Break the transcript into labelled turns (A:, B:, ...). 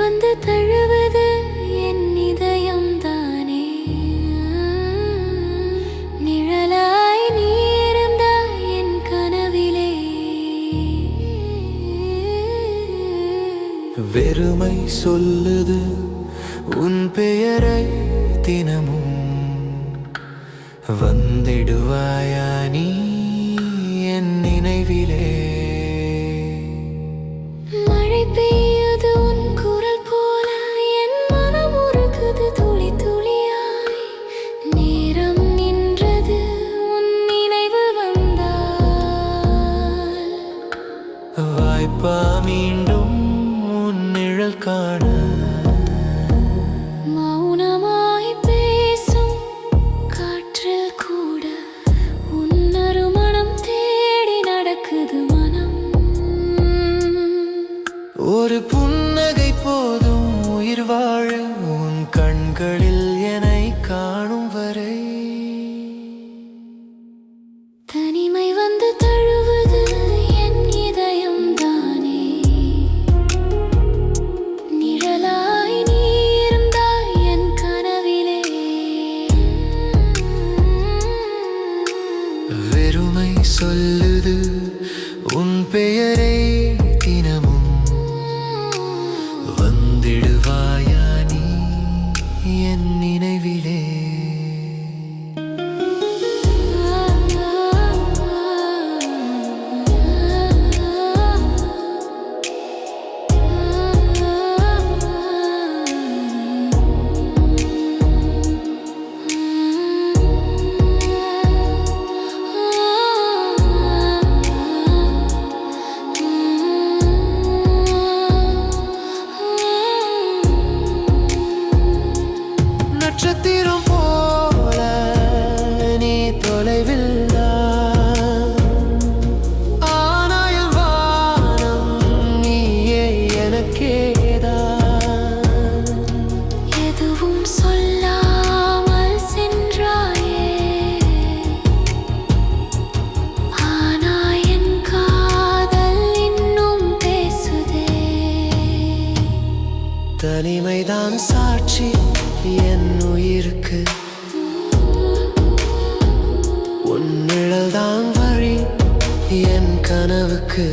A: வந்து தழுவது என்
B: இதயம் தானே. நிழலாய் நீ இருந்தாய் என் கனவிலே. வெறுமை சொல்லுது உன்
A: பெயரை தினமும். வந்திடுவாயா நீ என் நினைவிலே? கண்களில் என்னை காணும் வரை.
B: தனிமை வந்து தழுவுது என் இதயம் தானே. நிழலாய் நீ இருந்தாய் என் கனவிலே.
A: வெறுமை சொல்லுது உன் பெயரை தினமும். வந்திடுவாயா நட்சத்திரம் போல நீ தொலைவில் ஆனாயம் வானம் நீயே எனக்கேதான்
B: எதுவும் சொல்லாமல் சென்றாயே. ஆனா என் காதல் இன்னும் பேசுதே.
A: தனிமைதான் சாட்சி. என் உயிருக்கு. உன் நிழல்தான் வழி என் கனவுக்கு.